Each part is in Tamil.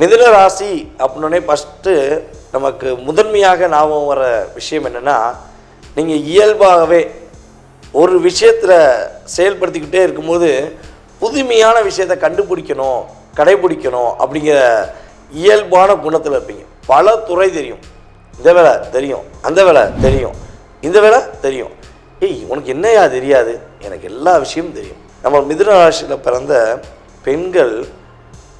மிதுன ராசி அப்படின்னே ஃபஸ்ட்டு நமக்கு முதன்மையாக ஞாபகம் வர விஷயம் என்னென்னா நீங்கள் இயல்பாகவே ஒரு விஷயத்தில் செயல்படுத்திக்கிட்டே இருக்கும்போது புதுமையான விஷயத்தை கண்டுபிடிக்கணும் கடைபிடிக்கணும் அப்படிங்கிற இயல்பான குணத்தில் இருப்பீங்க. பல துறை தெரியும். இந்த வேலை தெரியும் அந்த வேலை தெரியும் இந்த வேலை தெரியும். ஏய் உனக்கு என்னையா தெரியாது? எனக்கு எல்லா விஷயமும் தெரியும். நம்ம மிதுன ராசியில் பிறந்த பெண்கள்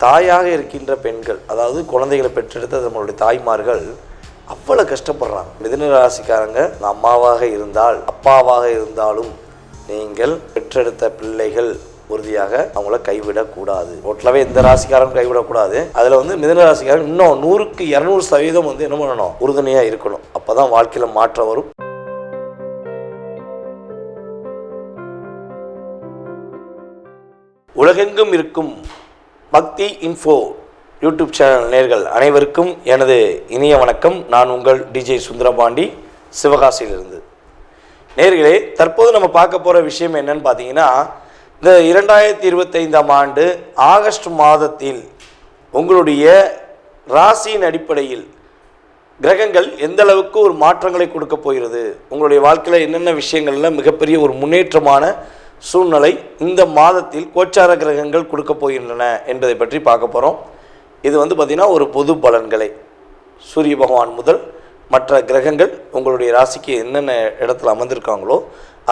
தாயாக இருக்கின்ற பெண்கள் அதாவது குழந்தைகளை பெற்றெடுத்த நம்மளுடைய தாய்மார்கள் அவ்வளோ கஷ்டப்படுறாங்க. மிதுன ராசிக்காரங்க அம்மாவாக இருந்தால் அப்பாவாக இருந்தாலும் நீங்கள் பெற்றெடுத்த பிள்ளைகள் உறுதியாக அவங்கள கைவிடக்கூடாது. டோட்டலாகவே எந்த ராசிக்காரரும் கைவிடக்கூடாது. அதில் வந்து மிதன ராசிக்காரங்க இன்னும் நூறுக்கு இரநூறு சதவீதம் வந்து என்ன பண்ணணும்? உறுதுணையாக இருக்கணும். அப்போ தான் வாழ்க்கையில் மாற்றம் வரும். உலகெங்கும் இருக்கும் பக்தி இன்ஃபோ யூடியூப் சேனல் நேர்கள் அனைவருக்கும் எனது இனிய வணக்கம். நான் உங்கள் டிஜே சுந்தரபாண்டி சிவகாசியிலிருந்து. நேர்களே தற்போது நம்ம பார்க்க போகிற விஷயம் என்னன்னு பார்த்தீங்கன்னா இந்த இரண்டாயிரத்தி இருபத்தைந்தாம் ஆண்டு ஆகஸ்ட் மாதத்தில் உங்களுடைய ராசியின் அடிப்படையில் கிரகங்கள் எந்த அளவுக்கு ஒரு மாற்றங்களை கொடுக்க போகிறது? உங்களுடைய வாழ்க்கையில் என்னென்ன விஷயங்களில் மிகப்பெரிய ஒரு முன்னேற்றமான சூழ்நிலை இந்த மாதத்தில் கோச்சார கிரகங்கள் கொடுக்க போகின்றன என்பதை பற்றி பார்க்க போகிறோம் இது வந்து பார்த்திங்கன்னா ஒரு பொது பலன்களை. சூரிய பகவான் முதல் மற்ற கிரகங்கள் உங்களுடைய ராசிக்கு என்னென்ன இடத்துல அமர்ந்திருக்காங்களோ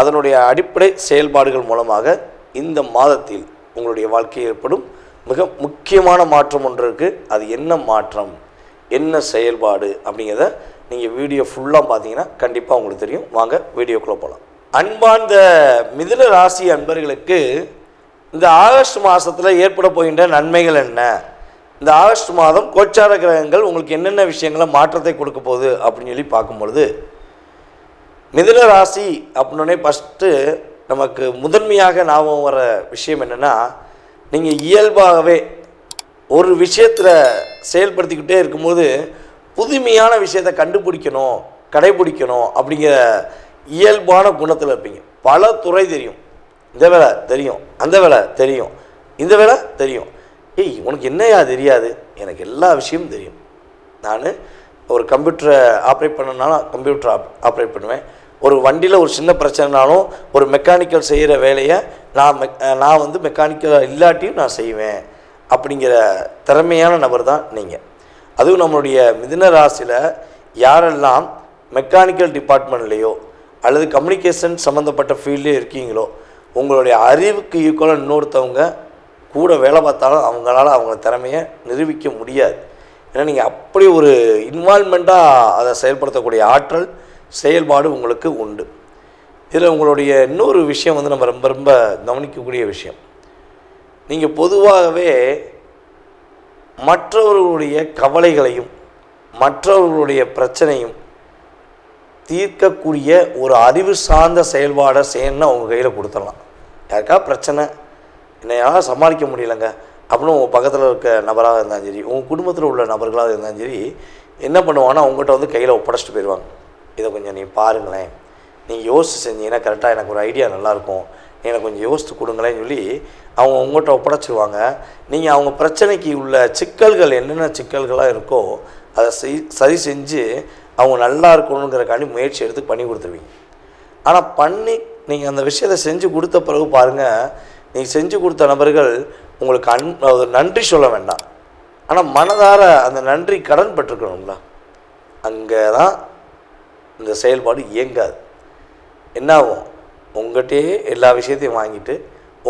அதனுடைய அடிப்படை செயல்பாடுகள் மூலமாக இந்த மாதத்தில் உங்களுடைய வாழ்க்கையில் ஏற்படும். மிக முக்கியமான மாற்றம் ஒன்று இருக்குது அது என்ன மாற்றம்? என்ன செயல்பாடு? அப்படிங்கிறத நீங்கள் வீடியோ ஃபுல்லாக பார்த்தீங்கன்னா கண்டிப்பாக உங்களுக்கு தெரியும். வாங்க வீடியோக்குள்ளே போகலாம் அன்பார்ந்த மிதுன ராசி அன்பர்களுக்கு இந்த ஆகஸ்ட் மாதத்தில் ஏற்பட போகின்ற நன்மைகள் என்ன? இந்த ஆகஸ்ட் மாதம் கோச்சார கிரகங்கள் உங்களுக்கு என்னென்ன விஷயங்களை மாற்றத்தை கொடுக்க போகுது அப்படின்னு சொல்லி பார்க்கும்பொழுது மிதுன ராசி அப்படின்னே ஃபஸ்ட்டு நமக்கு முதன்மையாக ஞாபகம் வர விஷயம் என்னென்னா நீங்கள் இயல்பாகவே ஒரு விஷயத்தில் செயல்படுத்திக்கிட்டே இருக்கும்போது புதுமையான விஷயத்தை கண்டுபிடிக்கணும் கடைபிடிக்கணும் அப்படிங்கிற இயல்பான குணத்தில் இருப்பீங்க. பல துறை தெரியும். இந்த வேலை தெரியும். அந்த வேலை தெரியும். இந்த வேலை தெரியும். ஏய் உனக்கு என்னையா தெரியாது? எனக்கு எல்லா விஷயமும் தெரியும். நான் ஒரு கம்ப்யூட்டரை ஆப்ரேட் பண்ணனாலும் கம்ப்யூட்டர் ஆப் ஆப்ரேட் பண்ணுவேன். ஒரு வண்டியில் ஒரு சின்ன பிரச்சனைனாலும் ஒரு மெக்கானிக்கல் செய்கிற வேலையை நான் மெக் நான் வந்து மெக்கானிக்கல் இல்லாட்டியும் நான் செய்வேன். அப்படிங்கிற திறமையான நபர் தான் நீங்கள் அதுவும் நம்மளுடைய மிதுன ராசியில் யாரெல்லாம் மெக்கானிக்கல் டிபார்ட்மெண்ட்லேயோ அல்லது கம்யூனிகேஷன் சம்மந்தப்பட்ட ஃபீல்ட்லேயோ இருக்கீங்களோ உங்களுடைய அறிவுக்கு ஈக்குவலாக இன்னொருத்தவங்க கூட வேலை பார்த்தாலும் அவங்களால அவங்க திறமையை நிரூபிக்க முடியாது. ஏன்னா நீங்கள் அப்படி ஒரு இன்வால்மெண்ட்டாக அதை செயல்படுத்தக்கூடிய ஆற்றல் செயல்பாடு உங்களுக்கு உண்டு. இதில் உங்களுடைய இன்னொரு விஷயம் வந்து நம்ம ரொம்ப ரொம்ப கவனிக்கக்கூடிய விஷயம். நீங்கள் பொதுவாகவே மற்றவர்களுடைய கவலைகளையும் மற்றவர்களுடைய பிரச்சனையும் தீர்க்கக்கூடிய ஒரு அறிவு சார்ந்த செயல்பாடை செய்யணும்னா உங்கள் கையில் கொடுத்துடலாம். யாருக்கா பிரச்சனை? என்னையால் சமாளிக்க முடியலங்க. அப்படின்னு உங்கள் பக்கத்தில் இருக்க நபராக இருந்தாலும் சரி உங்கள் குடும்பத்தில் உள்ள நபர்களாக இருந்தாலும் சரி என்ன பண்ணுவாங்கன்னா உங்கள்கிட்ட வந்து கையில் ஒப்படைச்சிட்டு போயிடுவாங்க. இதை கொஞ்சம் நீ பாருங்களேன். நீங்கள் யோசித்து செஞ்சீங்கன்னா கரெக்டாக எனக்கு ஒரு ஐடியா நல்லாயிருக்கும். எனக்கு கொஞ்சம் யோசித்து கொடுங்களேன்னு சொல்லி அவங்க உங்கள்கிட்ட ஒப்படைச்சிருவாங்க. நீங்கள் அவங்க பிரச்சனைக்கு உள்ள சிக்கல்கள் என்னென்ன சிக்கல்களாக இருக்கோ அதை செய் சரி செஞ்சு அவங்க நல்லா இருக்கணுங்கிறக்காண்டி முயற்சி எடுத்து பண்ணி கொடுத்துருவீங்க. ஆனால் பண்ணி நீங்கள் அந்த விஷயத்தை செஞ்சு கொடுத்த பிறகு பாருங்கள் நீங்கள் செஞ்சு கொடுத்த நபர்கள் உங்களுக்கு அன் ஒரு நன்றி சொல்ல வேண்டாம். ஆனால் மனதார அந்த நன்றி கடன் பட்டிருக்கணும்ல அங்கே தான் இந்த செயல்பாடு இயங்காது. என்ன ஆகும் உங்கள்கிட்டயே எல்லா விஷயத்தையும் வாங்கிட்டு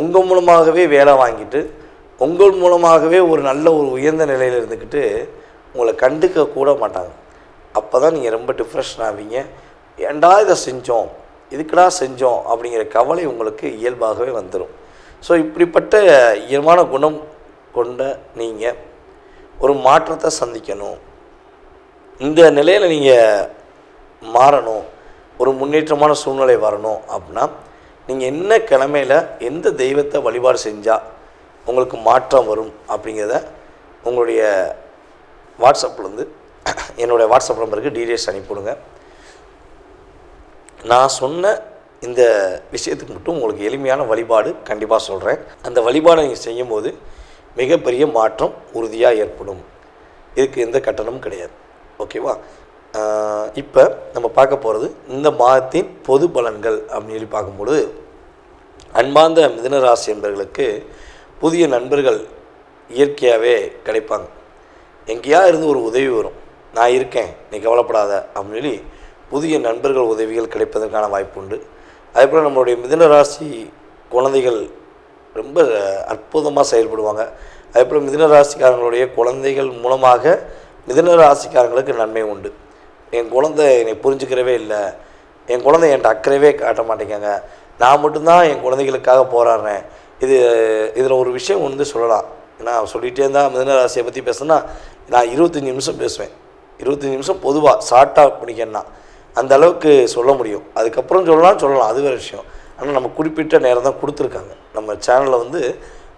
உங்கள் மூலமாகவே வேலை வாங்கிட்டு உங்கள் மூலமாகவே ஒரு நல்ல ஒரு உயர்ந்த நிலையில் இருந்துக்கிட்டு உங்களை கண்டுக்க கூட மாட்டாங்க. அப்போ தான் நீங்கள் ரொம்ப டிப்ரெஷன் ஆவீங்க. ஏண்டா இதை செஞ்சோம்? இதுக்குடா செஞ்சோம்? அப்படிங்கிற கவலை உங்களுக்கு இயல்பாகவே வந்துடும் ஸோ இப்படிப்பட்ட இயல்பான குணம் கொண்ட நீங்கள் ஒரு மாற்றத்தை சந்திக்கணும். இந்த நிலையில் நீங்கள் மாறணும். ஒரு முன்னேற்றமான சூழ்நிலை வரணும் அப்படின்னா நீங்கள் என்ன கிழமையில் எந்த தெய்வத்தை வழிபாடு செஞ்சால் உங்களுக்கு மாற்றம் வரும் அப்படிங்கிறத உங்களுடைய வாட்ஸ்அப்லேருந்து என்னுடைய வாட்ஸ்அப் நம்பருக்கு டீடைல்ஸ் அனுப்பிவிடுங்க. நான் சொன்ன இந்த விஷயத்துக்கு மட்டும் உங்களுக்கு எளிமையான வழிபாடு கண்டிப்பாக சொல்கிறேன் அந்த வழிபாடை நீங்கள் செய்யும்போது மிகப்பெரிய மாற்றம் உறுதியாக ஏற்படும். இதுக்கு எந்த கட்டணமும் கிடையாது. ஓகேவா இப்போ நம்ம பார்க்க போகிறது இந்த மாதத்தின் பொது பலன்கள் அப்படின்னு சொல்லி பார்க்கும்பொழுது அன்பார்ந்த மிதனராசி என்பர்களுக்கு புதிய நண்பர்கள் இயற்கையாகவே கிடைப்பாங்க. எங்கேயா இருந்து ஒரு உதவி வரும். நான் இருக்கேன் நீ கவலைப்படாத அப்படின்னு சொல்லி புதிய நண்பர்கள் உதவிகள் கிடைப்பதற்கான வாய்ப்பு உண்டு. அதே போல் நம்மளுடைய மிதுனராசி குழந்தைகள் ரொம்ப அற்புதமாக செயல்படுவாங்க. அதே போல் மிதுனராசிக்காரங்களுடைய குழந்தைகள் மூலமாக மிதுனராசிக்காரங்களுக்கு நன்மை உண்டு. என் குழந்தை என்னை புரிஞ்சுக்கிறவே இல்லை. என் குழந்தை என்கிட்ட அக்கறையவே காட்ட மாட்டேங்காங்க நான் மட்டும்தான் என் குழந்தைகளுக்காக போராடுறேன். இது இதில் ஒரு விஷயம் வந்து சொல்லலாம். ஏன்னா சொல்லிகிட்டே இருந்தால் மிதன ராசியை பற்றி பேசுனா நான் இருபத்தஞ்சி நிமிஷம் பேசுவேன். இருபத்தஞ்சி நிமிஷம் பொதுவாக ஷார்ட்டாக பிடிக்கணும்னா அந்த அளவுக்கு சொல்ல முடியும். அதுக்கப்புறம் சொல்லலாம் சொல்லலாம். அது வேறு விஷயம். ஆனால் நம்ம குறிப்பிட்ட நேரம் தான் கொடுத்துருக்காங்க. நம்ம சேனலில் வந்து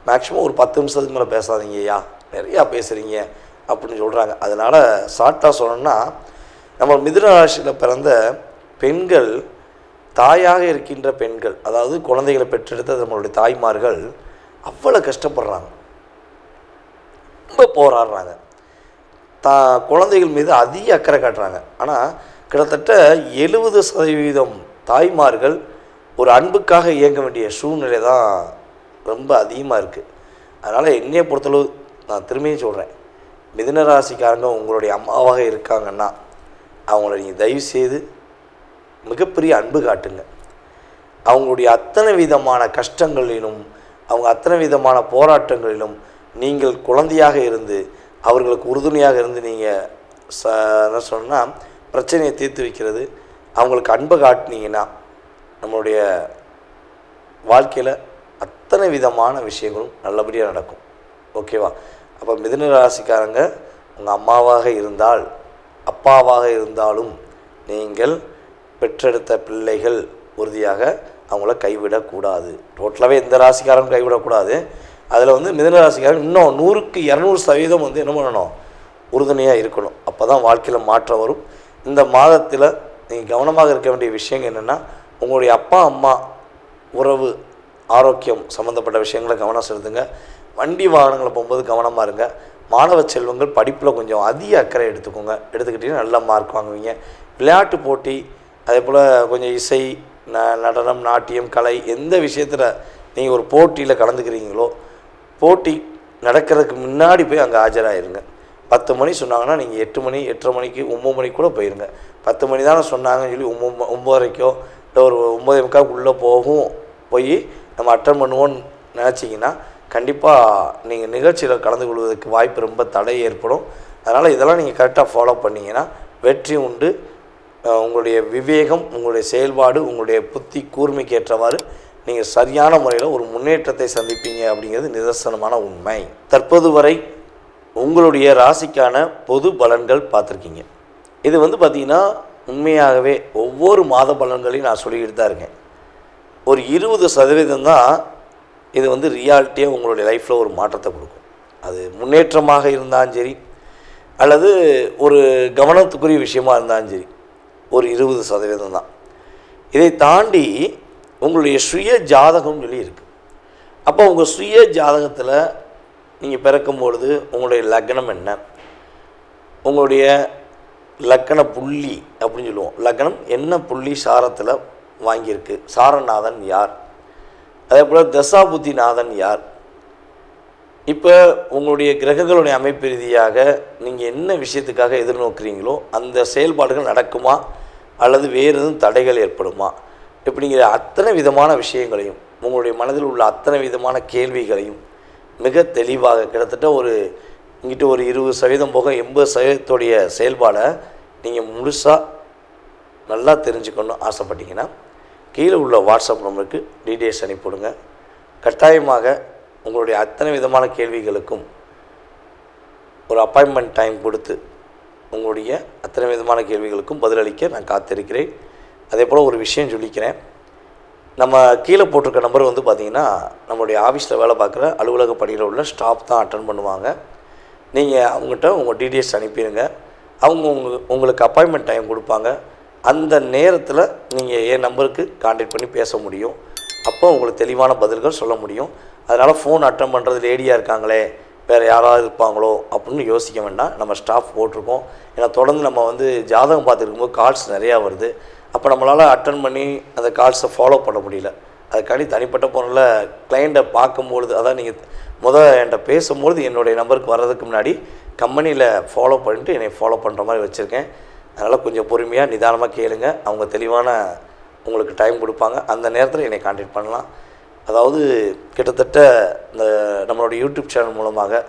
மேக்ஸிமம் ஒரு பத்து நிமிஷத்துக்கு மேலே பேசாதீங்கய்யா நிறையா பேசுகிறீங்க அப்படின்னு சொல்கிறாங்க அதனால் ஷார்ட்டாக சொல்லணும்னா நம்ம மிதுன ராசியில் பிறந்த பெண்கள் தாயாக இருக்கின்ற பெண்கள் அதாவது குழந்தைகளை பெற்றெடுத்த நம்மளுடைய தாய்மார்கள் அவ்வளோ கஷ்டப்படுறாங்க. ரொம்ப போராடுறாங்க. தா குழந்தைகள் மீது அதிக அக்கறை காட்டுறாங்க. ஆனால் கிட்டத்தட்ட எழுபது சதவீதம் தாய்மார்கள் ஒரு அன்புக்காக இயங்க வேண்டிய சூழ்நிலை தான் ரொம்ப அதிகமாக இருக்குது அதனால் என்னையை பொறுத்தளவு நான் திரும்பியும் சொல்கிறேன் மிதனராசிக்காரங்க உங்களுடைய அம்மாவாக இருக்காங்கன்னா அவங்கள நீங்கள் தயவு செய்து மிகப்பெரிய அன்பு காட்டுங்க. அவங்களுடைய அத்தனை விதமான கஷ்டங்களிலும் அவங்க அத்தனை விதமான போராட்டங்களிலும் நீங்கள் குழந்தையாக இருந்து அவர்களுக்கு உறுதுணையாக இருந்து நீங்கள் ச என்ன சொன்னால் பிரச்சனையை தீர்த்து வைக்கிறது. அவங்களுக்கு அன்பை காட்டினீங்கன்னா நம்மளுடைய வாழ்க்கையில் அத்தனை விதமான விஷயங்களும் நல்லபடியாக நடக்கும். ஓகேவா? அப்போ மிதுன ராசிக்காரங்க உங்கள் அம்மாவாக இருந்தால் அப்பாவாக இருந்தாலும் நீங்கள் பெற்றெடுத்த பிள்ளைகள் உறுதியாக அவங்கள கைவிடக்கூடாது. டோட்டலாகவே எந்த ராசிக்காரனும் கைவிடக்கூடாது. அதில் வந்து மிதனராசிக்காரர்கள் இன்னும் நூறுக்கு இரநூறு சதவீதம் வந்து என்ன பண்ணணும்? உறுதுணையாக இருக்கணும். அப்போ தான் வாழ்க்கையில் மாற்றம் வரும். இந்த மாதத்தில் நீங்கள் கவனமாக இருக்க வேண்டிய விஷயங்கள் என்னென்னா உங்களுடைய அப்பா அம்மா உறவு ஆரோக்கியம் சம்மந்தப்பட்ட விஷயங்களை கவனம் செலுத்துங்க. வண்டி வாகனங்களை போகும்போது கவனமாக இருங்க. மாணவ செல்வங்கள் படிப்பில் கொஞ்சம் அதிக அக்கறை எடுத்துக்கோங்க. எடுத்துக்கிட்டிங்கன்னா நல்ல மார்க் வாங்குவீங்க. விளையாட்டு போட்டி அதே போல் கொஞ்சம் இசை ந நடனம் நாட்டியம் கலை எந்த விஷயத்தில் நீங்கள் ஒரு போட்டியில் கலந்துக்கிறீங்களோ போட்டி நடக்கிறதுக்கு முன்னாடி போய் அங்கே ஆஜராயிருங்க. பத்து மணி சொன்னாங்கன்னா நீங்கள் எட்டு மணி எட்டரை மணிக்கு ஒம்பது மணிக்கு கூட போயிருங்க. பத்து மணி தானே சொன்னாங்கன்னு சொல்லி ஒம்பது ஒம்பதரைக்கோ இல்லை ஒரு ஒம்பது முக்காவுக்கு உள்ளே போகும் போய் நம்ம அட்டன் பண்ணுவோம்னு நினச்சிங்கன்னா கண்டிப்பாக நீங்கள் நிகழ்ச்சியில் கலந்து கொள்வதற்கு வாய்ப்பு ரொம்ப தடை ஏற்படும். அதனால் இதெல்லாம் நீங்கள் கரெக்டாக ஃபாலோ பண்ணிங்கன்னா வெற்றி உண்டு. உங்களுடைய விவேகம் உங்களுடைய செயல்பாடு உங்களுடைய புத்தி கூர்மைக்கு ஏற்றவாறு நீங்கள் சரியான முறையில் ஒரு முன்னேற்றத்தை சந்திப்பீங்க அப்படிங்கிறது நிதர்சனமான உண்மை. தற்போது வரை உங்களுடைய ராசிக்கான பொது பலன்கள் பார்த்துருக்கீங்க. இது வந்து பார்த்திங்கன்னா உண்மையாகவே ஒவ்வொரு மாத பலன்களையும் நான் சொல்லிக்கிட்டு தான் இருக்கேன். ஒரு இருபது சதவீதம் தான் இது வந்து ரியாலிட்டியாக உங்களுடைய லைஃப்பில் ஒரு மாற்றத்தை கொடுக்கும். அது முன்னேற்றமாக இருந்தாலும் சரி அல்லது ஒரு கவனத்துக்குரிய விஷயமாக இருந்தாலும் சரி ஒரு இருபது சதவீதம் தான். இதை தாண்டி உங்களுடைய சுய ஜாதகம்னு சொல்லி இருக்குது அப்போ உங்கள் சுய ஜாதகத்தில் நீங்கள் பிறக்கும் பொழுது உங்களுடைய லக்னம் என்ன? உங்களுடைய லக்கண புள்ளி அப்படின்னு சொல்லுவோம். லக்னம் என்ன புள்ளி சாரத்தில் வாங்கியிருக்கு? சாரநாதன் யார்? அதே போல் தசாபுத்திநாதன் யார்? இப்போ உங்களுடைய கிரகங்களுடைய அமைப்பு ரீதியாக நீங்கள் என்ன விஷயத்துக்காக எதிர்நோக்குறீங்களோ அந்த செயல்பாடுகள் நடக்குமா? அல்லது வேறு எதுவும் தடைகள் ஏற்படுமா? இப்படிங்கிற அத்தனை விதமான விஷயங்களையும் உங்களுடைய மனதில் உள்ள அத்தனை விதமான கேள்விகளையும் மிக தெளிவாக கிட்டத்தட்ட ஒரு இங்கிட்ட ஒரு இருபது சதவீதம் போக எண்பது சதவீதத்துடைய செயல்பாடை நீங்கள் முழுசாக நல்லா தெரிஞ்சுக்கணும்னு ஆசைப்பட்டீங்கன்னா கீழே உள்ள வாட்ஸ்அப் நம்பருக்கு டீட்டெயில்ஸ் அனுப்பிவிடுங்க. கட்டாயமாக உங்களுடைய அத்தனை விதமான கேள்விகளுக்கும் ஒரு அப்பாயின்மெண்ட் டைம் கொடுத்து உங்களுடைய அத்தனை விதமான கேள்விகளுக்கும் பதிலளிக்க நான் காத்திருக்கிறேன். அதே போல் ஒரு விஷயம் சொல்லிக்கிறேன். நம்ம கீழே போட்டிருக்க நம்பர் வந்து பார்த்திங்கன்னா நம்மளுடைய ஆஃபீஸில் வேலை பார்க்குற அலுவலக பணியில் உள்ள ஸ்டாஃப் தான் அட்டன் பண்ணுவாங்க. நீங்கள் அவங்ககிட்ட உங்கள் டீட்டெயில்ஸ் அனுப்பிடுங்க அவங்க உங்க உங்களுக்கு அப்பாயின்மெண்ட் டைம் கொடுப்பாங்க. அந்த நேரத்தில் நீங்கள் என் நம்பருக்கு காண்டாக்ட் பண்ணி பேச முடியும். அப்போ உங்களுக்கு தெளிவான பதில்கள் சொல்ல முடியும். அதனால் ஃபோன் அட்டன் பண்ணுறது லேடியாக இருக்காங்களே வேறு யாராவது இருப்பாங்களோ அப்படின்னு யோசிக்க வேண்டாம். நம்ம ஸ்டாஃப் போட்டிருக்கோம். ஏன்னா தொடர்ந்து நம்ம வந்து ஜாதகம் பார்த்துருக்கும்போது கால்ஸ் நிறையா வருது. அப்போ நம்மளால் அட்டன் பண்ணி அந்த கால்ஸை ஃபாலோ பண்ண முடியல. அதுக்காண்டி தனிப்பட்ட முறையில் கிளைண்ட்டை பார்க்கும்பொழுது அதான் நீங்கள் முதல் என்கிட்ட பேசும்பொழுது என்னுடைய நம்பருக்கு வர்றதுக்கு முன்னாடி கம்பெனியில் ஃபாலோ பண்ணிட்டு என்னை ஃபாலோ பண்ணுற மாதிரி வச்சுருக்கேன். அதனால் கொஞ்சம் பொறுமையாக நிதானமாக கேளுங்க. அவங்க தெளிவான உங்களுக்கு டைம் கொடுப்பாங்க. அந்த நேரத்தில் என்னை காண்டாக்ட் பண்ணலாம். அதாவது கிட்டத்தட்ட இந்த நம்மளோட யூடியூப் சேனல் மூலமாக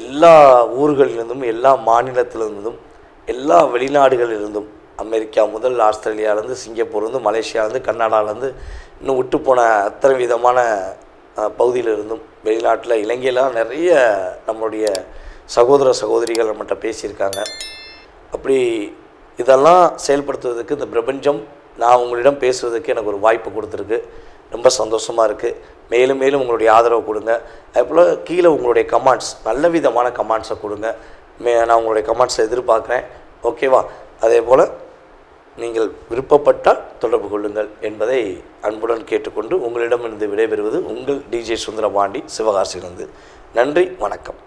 எல்லா ஊர்களிலிருந்தும் எல்லா மாநிலத்திலிருந்தும் எல்லா வெளிநாடுகளிலிருந்தும் அமெரிக்கா முதல் ஆஸ்திரேலியாவிலேருந்து சிங்கப்பூர்லேருந்து மலேசியாவிலேருந்து கர்நாடகாவிலேருந்து இன்னும் விட்டு போன அத்தனை விதமான பகுதியிலிருந்தும் வெளிநாட்டில் இலங்கையிலாம் நிறைய நம்மளுடைய சகோதர சகோதரிகள் நம்மகிட்ட பேசியிருக்காங்க. அப்படி இதெல்லாம் செயல்படுத்துவதற்கு இந்த பிரபஞ்சம் நான் உங்களிடம் பேசுவதற்கு எனக்கு ஒரு வாய்ப்பு கொடுத்துருக்கு. ரொம்ப சந்தோஷமாக இருக்குது மேலும் மேலும் உங்களுடைய ஆதரவு கொடுங்க. அதுபோல் கீழே உங்களுடைய கமெண்ட்ஸ் நல்ல விதமான கமெண்ட்ஸை கொடுங்க. மே நான் உங்களுடைய கமெண்ட்ஸை எதிர்பார்க்குறேன். ஓகேவா? அதே போல் நீங்கள் விருப்பப்பட்டால் தொடர்பு கொள்ளுங்கள் என்பதை அன்புடன் கேட்டுக்கொண்டு உங்களிடமிருந்து விடைபெறுவது உங்கள் டிஜே சுந்தரபாண்டி சிவகாசியிலிருந்து. நன்றி வணக்கம்.